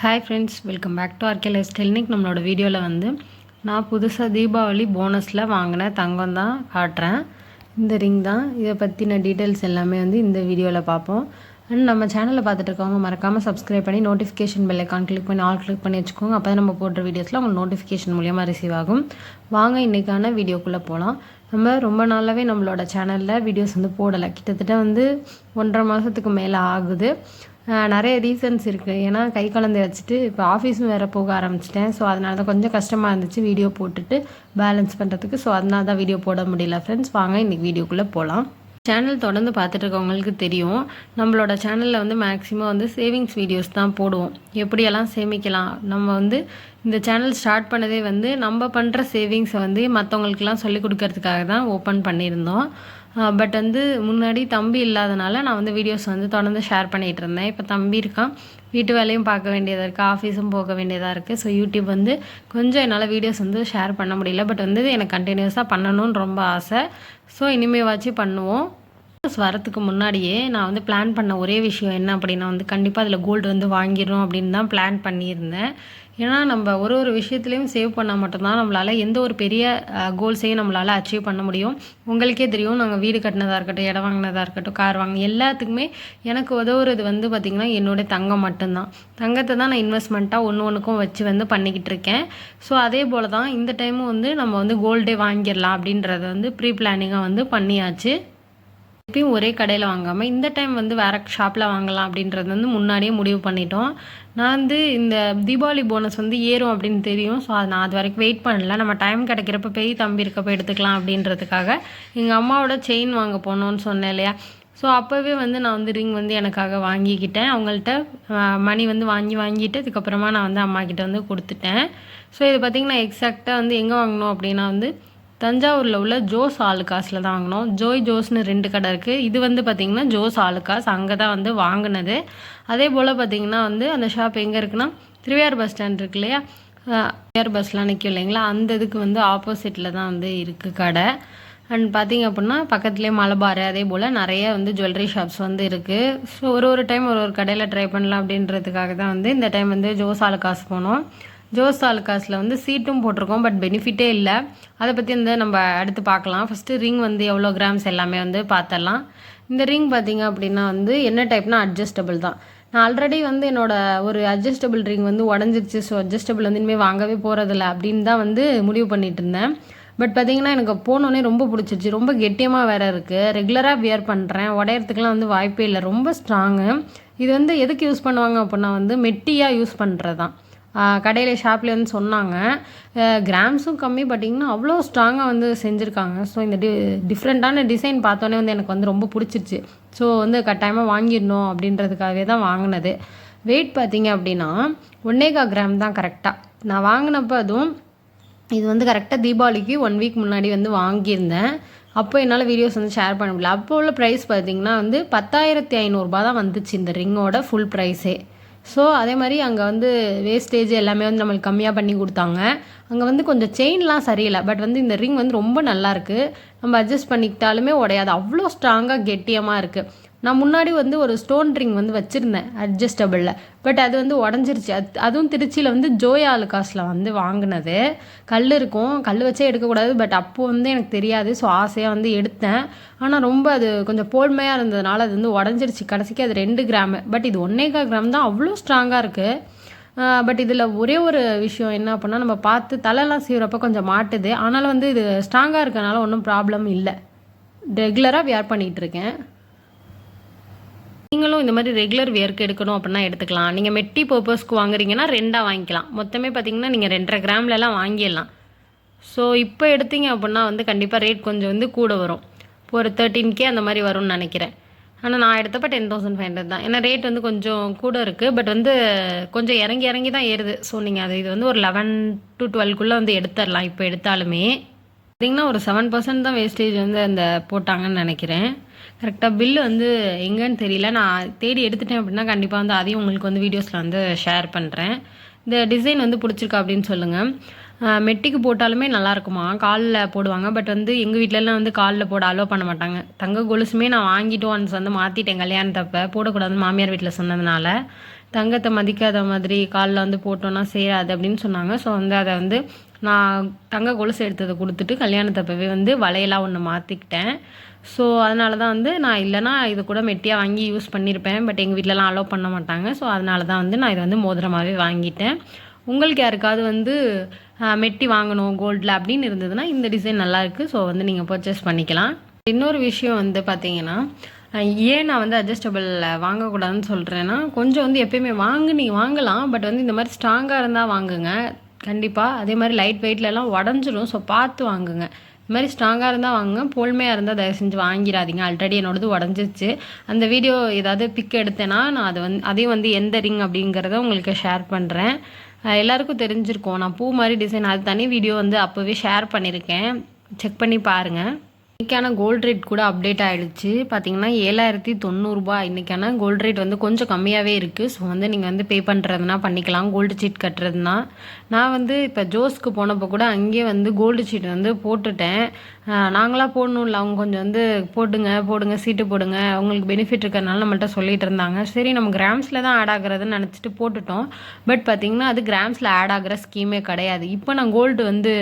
Hi friends welcome back to R K lifestyle இன்னைக்கு நம்மளோட வீடியோவில் வந்து நான் புதுசாக தீபாவளி போனஸில் வாங்கின தங்கம் தான் காட்டுறேன். இந்த ரிங் தான். இதை பற்றின டீட்டெயில்ஸ் எல்லாமே வந்து இந்த வீடியோவில் பார்ப்போம். அண்ட் நம்ம சேனலில் பார்த்துட்டு இருக்கவங்க மறக்காமல் சப்ஸ்கிரைப் பண்ணி நோட்டிஃபிகேஷன் பெல் ஐக்கான் கிளிக் பண்ணி ஆல் கிளிக் பண்ணி வச்சுக்கோங்க. அப்போ தான் நம்ம போடுற வீடியோஸில் உங்களுக்கு நோட்டிஃபிகேஷன் மூலியமாக ரிசீவ் ஆகும். வாங்க இன்றைக்கான வீடியோக்குள்ளே போகலாம் நம்ம ரொம்ப நாளாகவே நம்மளோட சேனலில் வீடியோஸ் வந்து போடலை. கிட்டத்தட்ட வந்து ஒன்றரை மாதத்துக்கு மேலே ஆகுது. நிறைய ரீசன்ஸ் இருக்குது ஏன்னா கை குழந்தைய வச்சுட்டு இப்போ ஆஃபீஸும் வேறு போக ஆரம்பிச்சிட்டேன். ஸோ அதனால தான் கொஞ்சம் கஷ்டமாக இருந்துச்சு வீடியோ போட்டுட்டு பேலன்ஸ் பண்ணுறதுக்கு ஸோ அதனால தான் வீடியோ போட முடியல ஃப்ரெண்ட்ஸ் வாங்க இன்றைக்கி வீடியோக்குள்ளே போகலாம் சேனல் தொடர்ந்து பார்த்துட்டு இருக்கவங்களுக்கு தெரியும். நம்மளோட சேனலில் வந்து மேக்ஸிமம் வந்து சேவிங்ஸ் வீடியோஸ் தான் போடுவோம். எப்படியெல்லாம் சேமிக்கலாம்? நம்ம வந்து இந்த சேனல் ஸ்டார்ட் பண்ணதே வந்து நம்ம பண்ணுற சேவிங்ஸை வந்து மற்றவங்களுக்குலாம் சொல்லி கொடுக்கறதுக்காக தான் ஓப்பன் பண்ணியிருந்தோம். பட் வந்து முன்னாடி தம்பி இல்லாதனால நான் வந்து வீடியோஸ் வந்து தொடர்ந்து ஷேர் பண்ணிகிட்டு இருந்தேன். இப்போ தம்பி இருக்கான். வீட்டு வேலையும் பார்க்க வேண்டியதாக இருக்குது ஆஃபீஸும் போக வேண்டியதாக இருக்குது ஸோ யூடியூப் வந்து கொஞ்சம் என்னால் வீடியோஸ் வந்து ஷேர் பண்ண முடியல. பட் வந்து எனக்கு கண்டினியூஸாக பண்ணணும்னு ரொம்ப ஆசை. ஸோ இனிமேவாச்சும் பண்ணுவோம். வரத்துக்கு முன்னாடியே நான் வந்து பிளான் பண்ண ஒரே விஷயம் என்ன அப்படின்னா வந்து கண்டிப்பாக அதில் கோல்டு வந்து வாங்கிடணும் அப்படின்னு தான் பிளான் பண்ணியிருந்தேன். ஏன்னா நம்ம ஒரு ஒரு விஷயத்துலையும் சேவ் பண்ணால் மட்டும்தான் நம்மளால் எந்த ஒரு பெரிய கோல்ஸையும் நம்மளால் அச்சீவ் பண்ண முடியும். உங்களுக்கே தெரியும் நாங்கள் வீடு கட்டினதாக இருக்கட்டும் இடம் வாங்கினதாக இருக்கட்டும் கார் வாங்கின எல்லாத்துக்குமே எனக்கு உதவுறது வந்து பார்த்திங்கன்னா என்னுடைய தங்கம் மட்டும்தான். தங்கத்தை தான் நான் இன்வெஸ்ட்மெண்ட்டாக ஒன்று ஒன்றுக்கும் வச்சு வந்து பண்ணிக்கிட்டு இருக்கேன். ஸோ அதே போல் தான் இந்த டைமும் வந்து நம்ம வந்து கோல்டே வாங்கிடலாம் அப்படின்றத வந்து ப்ரீ பிளானிங்காக வந்து பண்ணியாச்சு. எப்பயும் ஒரே கடையில் வாங்காமல் இந்த டைம் வந்து வேறு ஷாப்பில் வாங்கலாம் அப்படின்றது வந்து முன்னாடியே முடிவு பண்ணிட்டோம். நான் வந்து இந்த தீபாவளி போனஸ் வந்து ஏறும் அப்படின்னு தெரியும். ஸோ அது நான் அது வரைக்கும் வெயிட் பண்ணல. நம்ம டைம் கிடைக்கிறப்ப பெரிய தம்பி இருக்கப்போ எடுத்துக்கலாம் அப்படின்றதுக்காக எங்கள் அம்மாவோட செயின் வாங்க போனோன்னு சொன்னேன் இல்லையா? ஸோ அப்போவே வந்து நான் வந்து ரிங் வந்து எனக்காக வாங்கிக்கிட்டேன். அவங்கள்ட்ட மணி வந்து வாங்கி வாங்கிட்டு அதுக்கப்புறமா நான் வந்து அம்மா கிட்ட வந்து கொடுத்துட்டேன். ஸோ இது பார்த்திங்கன்னா எக்ஸாக்டாக வந்து எங்கே வாங்கினோம் அப்படின்னா வந்து தஞ்சாவூரில் உள்ள ஜோஸ் ஆலுக்காஸில் தான் வாங்கினோம். ஜோய் ஜோஸ்னு ரெண்டு கடை இருக்குது இது வந்து பார்த்திங்கன்னா ஜோஸ் ஆலுக்காஸ் அங்கே தான் வந்து வாங்கினது. அதே போல் பார்த்திங்கன்னா வந்து அந்த ஷாப் எங்கே இருக்குன்னா திருவையார் பஸ் ஸ்டாண்ட் இருக்கு இல்லையா? திருவையார் பஸ்லாம் நிற்கும் இல்லைங்களா? அந்த இதுக்கு வந்து ஆப்போசிட்டில் தான் வந்து இருக்குது கடை. அண்ட் பார்த்திங்க அப்படின்னா பக்கத்துலேயே மலபார் அதே போல் நிறைய வந்து ஜுவல்லரி ஷாப்ஸ் வந்து இருக்குது ஸோ ஒரு ஒரு டைம் ஒரு ஒரு கடையில் ட்ரை பண்ணலாம் அப்படின்றதுக்காக தான் வந்து இந்த டைம் வந்து ஜோஸ் ஆலுக்காஸ் போனோம். ஜோஸ் ஆலுக்காஸில் வந்து சீட்டும் போட்டிருக்கோம் பட் பெனிஃபிட்டே இல்லை. அதை பற்றி வந்து நம்ம அடுத்து பார்க்கலாம் ஃபஸ்ட்டு ரிங் வந்து எவ்வளோ கிராம்ஸ் எல்லாமே வந்து பார்த்துடலாம் இந்த ரிங் பார்த்திங்க அப்படின்னா வந்து என்ன டைப்னா அட்ஜஸ்டபிள் தான். நான் ஆல்ரெடி வந்து என்னோடய ஒரு அட்ஜஸ்டபிள் ரிங் வந்து உடஞ்சிருச்சு ஸோ அட்ஜஸ்டபிள் வந்து இனிமேல் வாங்கவே போகிறதில்ல அப்படின்னு தான் வந்து முடிவு பண்ணிட்டு இருந்தேன். பட் பார்த்திங்கன்னா எனக்கு போனோடனே ரொம்ப பிடிச்சிருச்சு. ரொம்ப கெட்டியமாக வேறு இருக்குது ரெகுலராக வியர் பண்ணுறேன் உடையறதுக்குலாம் வந்து வாய்ப்பே இல்லை. ரொம்ப ஸ்ட்ராங்கு. இது வந்து எதுக்கு யூஸ் பண்ணுவாங்க அப்படின்னா வந்து மெட்டியாக யூஸ் பண்ணுறது தான் கடையில் ஷாப்லேருந்து சொன்னாங்க. கிராம்ஸும் கம்மி பார்த்திங்கன்னா அவ்வளோ ஸ்ட்ராங்காக வந்து செஞ்சுருக்காங்க. ஸோ இந்த டி டிஃப்ரெண்ட்டான டிசைன் பார்த்தோன்னே வந்து எனக்கு வந்து ரொம்ப பிடிச்சிருச்சு. ஸோ வந்து கட்டாயமாக வாங்கிடணும் அப்படின்றதுக்காகவே தான் வாங்கினது. வெயிட் பார்த்தீங்க அப்படின்னா ஒன்னேகா கிராம் தான் கரெக்டாக நான் வாங்கினப்போ அதுவும் இது வந்து கரெக்டாக தீபாவளிக்கு ஒன் வீக் முன்னாடி வந்து வாங்கியிருந்தேன். அப்போ என்னால் வீடியோஸ் வந்து ஷேர் பண்ண முடியல. அப்போ உள்ள ப்ரைஸ் பார்த்திங்கன்னா வந்து பத்தாயிரத்தி ஐநூறுரூபா தான் வந்துச்சு இந்த ரிங்கோட ஃபுல் ப்ரைஸே ஸோ அதே மாதிரி அங்கே வந்து வேஸ்டேஜ் எல்லாமே வந்து நம்மளுக்கு கம்மியாக பண்ணி கொடுத்தாங்க. அங்கே வந்து கொஞ்சம் செயின்லாம் சரியில்லை. பட் வந்து இந்த ரிங் வந்து ரொம்ப நல்லாயிருக்கு நம்ம அட்ஜஸ்ட் பண்ணிக்கிட்டாலுமே உடையாது. அவ்வளோ ஸ்ட்ராங்காக கெட்டியமாக இருக்குது நான் முன்னாடி வந்து ஒரு ஸ்டோன் ரிங் வந்து வச்சுருந்தேன் அட்ஜஸ்டபிளில் பட் அது வந்து உடஞ்சிருச்சு. அது அதுவும் திருச்சியில் வந்து ஜோயா அலுகாஸில் வந்து வாங்கினது. கல் இருக்கும். கல் வச்சே எடுக்கக்கூடாது. பட் அப்போது வந்து எனக்கு தெரியாது. ஸோ ஆசையாக வந்து எடுத்தேன். ஆனால் ரொம்ப அது கொஞ்சம் போல்மையாக இருந்ததுனால அது வந்து உடஞ்சிருச்சு. கடைசிக்கு அது ரெண்டு கிராமு பட் இது ஒன்னேகா கிராம் தான் அவ்வளோ ஸ்ட்ராங்காக இருக்குது பட் இதில் ஒரே ஒரு விஷயம் என்ன அப்படின்னா நம்ம பார்த்து தலைலாம் சீவுறப்ப கொஞ்சம் மாட்டுது. ஆனாலும் வந்து இது ஸ்ட்ராங்காக இருக்கனால ஒன்றும் ப்ராப்ளம் இல்லை. ரெகுலராக வியர் பண்ணிகிட்ருக்கேன் நீங்களும் இந்த மாதிரி ரெகுலர் வியர்க்கு எடுக்கணும் அப்படின்னா எடுத்துக்கலாம். நீங்கள் மெட்டி பர்பஸ்க்கு வாங்குறீங்கன்னா ரெண்டாக வாங்கிக்கலாம். மொத்தமே பார்த்தீங்கன்னா நீங்கள் ரெண்டரை கிராம்லலாம் வாங்கிடலாம். ஸோ இப்போ எடுத்தீங்க அப்படின்னா வந்து கண்டிப்பாக ரேட் கொஞ்சம் வந்து கூட வரும். இப்போ ஒரு தேர்ட்டீன் கே அந்த மாதிரி வரும்னு நினைக்கிறேன். ஆனால் நான் எடுத்தப்போ டென் தௌசண்ட் ஃபைவ் ஹண்ட்ரட் தான். ஏன்னா ரேட் வந்து கொஞ்சம் கூட இருக்குது பட் வந்து கொஞ்சம் இறங்கி இறங்கி தான் ஏறுது. ஸோ நீங்கள் அது இது வந்து ஒரு லெவன் டு டுவெல்க்குள்ளே வந்து எடுத்துடலாம் இப்போ எடுத்தாலுமே. பார்த்திங்கன்னா ஒரு செவன் பர்சன்ட் தான் வேஸ்டேஜ் வந்து அந்த போட்டாங்கன்னு நினைக்கிறேன். கரெக்டாக பில்லு வந்து எங்கேன்னு தெரியல. நான் தேடி எடுத்துட்டேன் அப்படின்னா கண்டிப்பாக வந்து அதையும் உங்களுக்கு வந்து வீடியோஸில் வந்து ஷேர் பண்ணுறேன் இந்த டிசைன் வந்து பிடிச்சிருக்கா அப்படின்னு சொல்லுங்கள் மெட்டிக்கு போட்டாலுமே நல்லாயிருக்குமா காலில் போடுவாங்க. பட் வந்து எங்கள் வீட்டிலலாம் வந்து காலில் போட அலோவ் பண்ண மாட்டாங்க. தங்க கொலுசுமே நான் வாங்கிட்டு ஒன்ஸ் வந்து மாற்றிட்டேன் கல்யாணத்தப்போ. போடக்கூடாதுன்னு மாமியார் வீட்டில் சொன்னதுனால. தங்கத்தை மதிக்காத மாதிரி காலில் வந்து போட்டோன்னா சேராது அப்படின்னு சொன்னாங்க. ஸோ வந்து அதை வந்து நான் தங்க கொலுசு எடுத்ததை கொடுத்துட்டு கல்யாணத்தப்பவே வந்து வலையெல்லாம் ஒன்று மாற்றிக்கிட்டேன் ஸோ அதனால தான் வந்து நான் இல்லைனா இது கூட மெட்டியாக வாங்கி யூஸ் பண்ணியிருப்பேன் பட் எங்கள் வீட்டிலலாம் அலோவ் பண்ண மாட்டாங்க. ஸோ அதனால தான் வந்து நான் இதை வந்து மோதிரமாகவே வாங்கிட்டேன். உங்களுக்கு யாருக்காவது வந்து மெட்டி வாங்கணும் கோல்டில் அப்படின்னு இருந்ததுன்னா இந்த டிசைன் நல்லாயிருக்கு ஸோ வந்து நீங்கள் பர்ச்சேஸ் பண்ணிக்கலாம். இன்னொரு விஷயம் வந்து பார்த்தீங்கன்னா ஏன் நான் வந்து அட்ஜஸ்டபிள் வாங்கக்கூடாதுன்னு சொல்கிறேன்னா கொஞ்சம் வந்து எப்பயுமே வாங்கு நீங்கள் வாங்கலாம். பட் வந்து இந்த மாதிரி ஸ்ட்ராங்காக இருந்தால் வாங்குங்க. கண்டிப்பாக அதே மாதிரி லைட் வெயிட்லலாம் உடஞ்சிரும். ஸோ பார்த்து வாங்குங்க. இது மாதிரி ஸ்ட்ராங்காக இருந்தால் வாங்குங்க. போல்மையாக இருந்தால் தயவு செஞ்சு வாங்கிடாதீங்க. ஆல்ரெடி என்னோடது உடஞ்சிச்சு அந்த வீடியோ ஏதாவது பிக் எடுத்தேன்னா நான் அதை வந்து அதையும் வந்து எந்த ரிங் அப்படிங்கிறத உங்களுக்கு ஷேர் பண்ணுறேன் எல்லாருக்கும் தெரிஞ்சிருக்கோம். நான் பூ மாதிரி டிசைன் அது தனி வீடியோ வந்து அப்போவே ஷேர் பண்ணியிருக்கேன். செக் பண்ணி பாருங்கள் இன்றைக்கான கோல்ட் ரேட் கூட அப்டேட் ஆகிடுச்சு பார்த்தீங்கன்னா ஏழாயிரத்தி தொண்ணூறுபா இன்றைக்கான கோல்ட் ரேட் வந்து கொஞ்சம் கம்மியாகவே இருக்குது ஸோ வந்து நீங்கள் வந்து பே பண்ணுறதுனா பண்ணிக்கலாம். கோல்டு சீட் கட்டுறதுனா நான் வந்து இப்போ ஜோஸ்க்கு போனப்போ கூட அங்கேயே வந்து கோல்டு சீட் வந்து போட்டுட்டேன். நாங்களாக போடணும்ல. அவங்க கொஞ்சம் வந்து போட்டுங்க போடுங்க சீட்டு போடுங்க. அவங்களுக்கு பெனிஃபிட் இருக்கிறதுனால நம்மள்ட்ட சொல்லிகிட்டு இருந்தாங்க. சரி நம்ம கிராம்ஸில் தான் ஆட் ஆகுறதுன்னு நினச்சிட்டு போட்டுட்டோம். பட் பார்த்திங்கன்னா அது கிராம்ஸில் ஆட் ஆகிற ஸ்கீமே கிடையாது. இப்போ நான் கோல்டு வந்து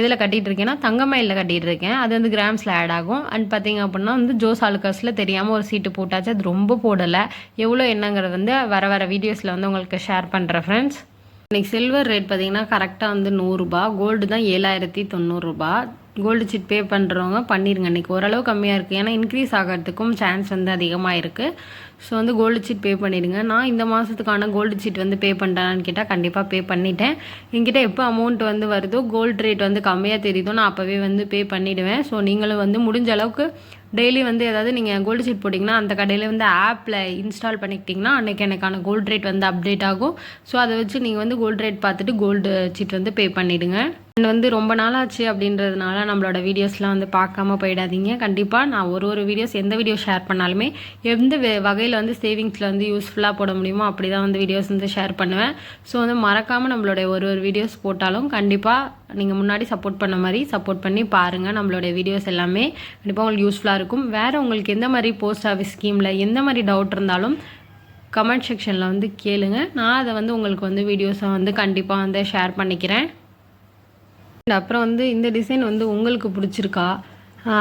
எதில் கட்டிகிட்டு இருக்கேன்னா தங்கமயிலில் கட்டிகிட்டு இருக்கேன். அது வந்து கிராம்ஸில் ஆட் ஆகும். அண்ட் பார்த்திங்க அப்படின்னா வந்து ஜோஸ் ஆலுக்காஸில் தெரியாமல் ஒரு சீட்டு போட்டாச்சு. அது ரொம்ப போடலை. எவ்வளோ என்னங்கிறது வந்து வர வர வீடியோஸில் வந்து உங்களுக்கு ஷேர் பண்ணுறேன் ஃப்ரெண்ட்ஸ் இன்றைக்கி சில்வர் ரேட் பார்த்திங்கன்னா கரெக்டாக வந்து நூறுரூபா கோல்டு தான் ஏழாயிரத்தி தொண்ணூறுரூபா கோல்டு சீட் பே பண்ணுறவங்க பண்ணிடுங்க இன்றைக்கி ஓரளவு கம்மியாக இருக்குது ஏன்னா இன்க்ரீஸ் ஆகிறதுக்கும் சான்ஸ் வந்து அதிகமாக இருக்குது ஸோ வந்து கோல்டு சீட் பே பண்ணிவிடுங்க நான் இந்த மாதத்துக்கான கோல்டு சீட் வந்து பே பண்ணுறேன்னு கேட்டால் கண்டிப்பாக பே பண்ணிட்டேன். என்கிட்ட எப்போ அமௌண்ட் வந்து வருதோ கோல்டு ரேட் வந்து கம்மியாக தெரியுதோ நான் அப்போவே வந்து பே பண்ணிவிடுவேன் ஸோ நீங்களும் வந்து முடிஞ்ச அளவுக்கு டெய்லி வந்து ஏதாவது நீங்கள் கோல்டு சீட் போட்டிங்கன்னா அந்த கடையில் வந்து ஆப்பில் இன்ஸ்டால் பண்ணிக்கிட்டிங்கன்னா அன்றைக்கி எனக்கான கோல்டு ரேட் வந்து அப்டேட் ஆகும். ஸோ அதை வச்சு நீங்கள் வந்து கோல்டு ரேட் பார்த்துட்டு கோல்டு சீட் வந்து பே பண்ணிவிடுங்க வந்து ரொம்ப நாளாச்சு அப்படின்றதுனால நம்மளோட வீடியோஸ்லாம் வந்து பார்க்காம போயிடாதீங்க. கண்டிப்பாக நான் ஒரு ஒரு வீடியோஸ் எந்த வீடியோ ஷேர் பண்ணாலுமே எந்த வகையில் வந்து சேவிங்ஸில் வந்து யூஸ்ஃபுல்லாக போட முடியுமோ அப்படி தான் வந்து வீடியோஸ் வந்து ஷேர் பண்ணுவேன். ஸோ வந்து மறக்காமல் நம்மளுடைய ஒரு ஒரு வீடியோஸ் போட்டாலும் கண்டிப்பாக நீங்கள் முன்னாடி சப்போர்ட் பண்ண மாதிரி சப்போர்ட் பண்ணி பாருங்கள் நம்மளுடைய வீடியோஸ் எல்லாமே கண்டிப்பாக உங்களுக்கு யூஸ்ஃபுல்லாக இருக்கும். வேறு உங்களுக்கு எந்த மாதிரி போஸ்ட் ஆஃபீஸ் ஸ்கீமில் எந்த மாதிரி டவுட் இருந்தாலும் கமெண்ட் செக்ஷனில் வந்து கேளுங்க. நான் அதை வந்து உங்களுக்கு வந்து வீடியோஸை வந்து கண்டிப்பாக வந்து ஷேர் பண்ணிக்கிறேன். அப்புறம் வந்து இந்த டிசைன் வந்து உங்களுக்கு பிடிச்சிருக்கா?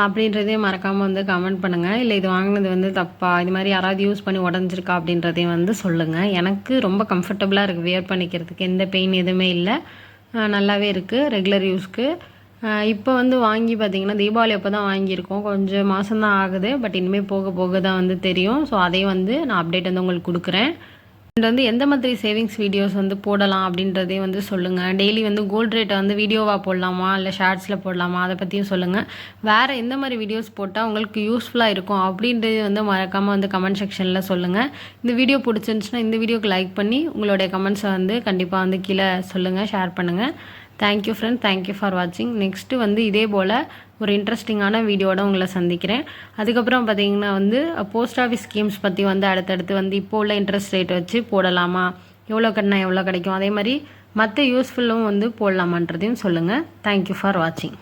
அப்படின்றதே மறக்காமல் வந்து கமெண்ட் பண்ணுங்கள் இல்லை இது வாங்கினது வந்து தப்பா? இது மாதிரி யாராவது யூஸ் பண்ணி உடஞ்சிருக்கா? அப்படின்றதையும் வந்து சொல்லுங்கள் எனக்கு ரொம்ப கம்ஃபர்டபுளாக இருக்குது வியர் பண்ணிக்கிறதுக்கு. எந்த பெயின் எதுவுமே இல்லை. நல்லாவே இருக்குது ரெகுலர் யூஸ்க்கு இப்போ வந்து வாங்கி பார்த்திங்கன்னா தீபாவளி அப்போ தான் வாங்கியிருக்கோம். கொஞ்சம் மாதம் தான் ஆகுது. பட் இனிமேல் போக போக தான் வந்து தெரியும். ஸோ அதையும் வந்து நான் அப்டேட் வந்து உங்களுக்கு கொடுக்குறேன். அண்ட் வந்து எந்த மாதிரி சேவிங்ஸ் வீடியோஸ் வந்து போடலாம் அப்படின்றதையும் வந்து சொல்லுங்கள் டெய்லி வந்து கோல்ட் ரேட்டை வந்து வீடியோவாக போடலாமா? இல்லை ஷார்ட்ஸில் போடலாமா? அதை பற்றியும் சொல்லுங்கள் வேறு எந்த மாதிரி வீடியோஸ் போட்டால் உங்களுக்கு யூஸ்ஃபுல்லாக இருக்கும் அப்படின்றது வந்து மறக்காமல் வந்து கமெண்ட் செக்ஷனில் சொல்லுங்கள் இந்த வீடியோ பிடிச்சிருந்துச்சுன்னா இந்த வீடியோக்கு லைக் பண்ணி உங்களுடைய கமெண்ட்ஸை வந்து கண்டிப்பாக வந்து கீழே சொல்லுங்கள் ஷேர் பண்ணுங்கள் thank you friend thank you for வாட்சிங் நெக்ஸ்ட்டு வந்து இதே போல் ஒரு இன்ட்ரெஸ்டிங்கான வீடியோட உங்களை சந்திக்கிறேன். அதுக்கப்புறம் பார்த்தீங்கன்னா வந்து போஸ்ட் ஆஃபீஸ் ஸ்கீம்ஸ் பற்றி வந்து அடுத்தடுத்து வந்து இப்போ உள்ள இன்ட்ரெஸ்ட் ரேட் வச்சு போடலாமா? எவ்வளோ கட்டினா எவ்வளோ கிடைக்கும்? அதே மாதிரி மற்ற யூஸ்ஃபுல்லும் வந்து போடலாமான்றதையும் சொல்லுங்கள் தேங்க்யூ ஃபார் வாட்சிங்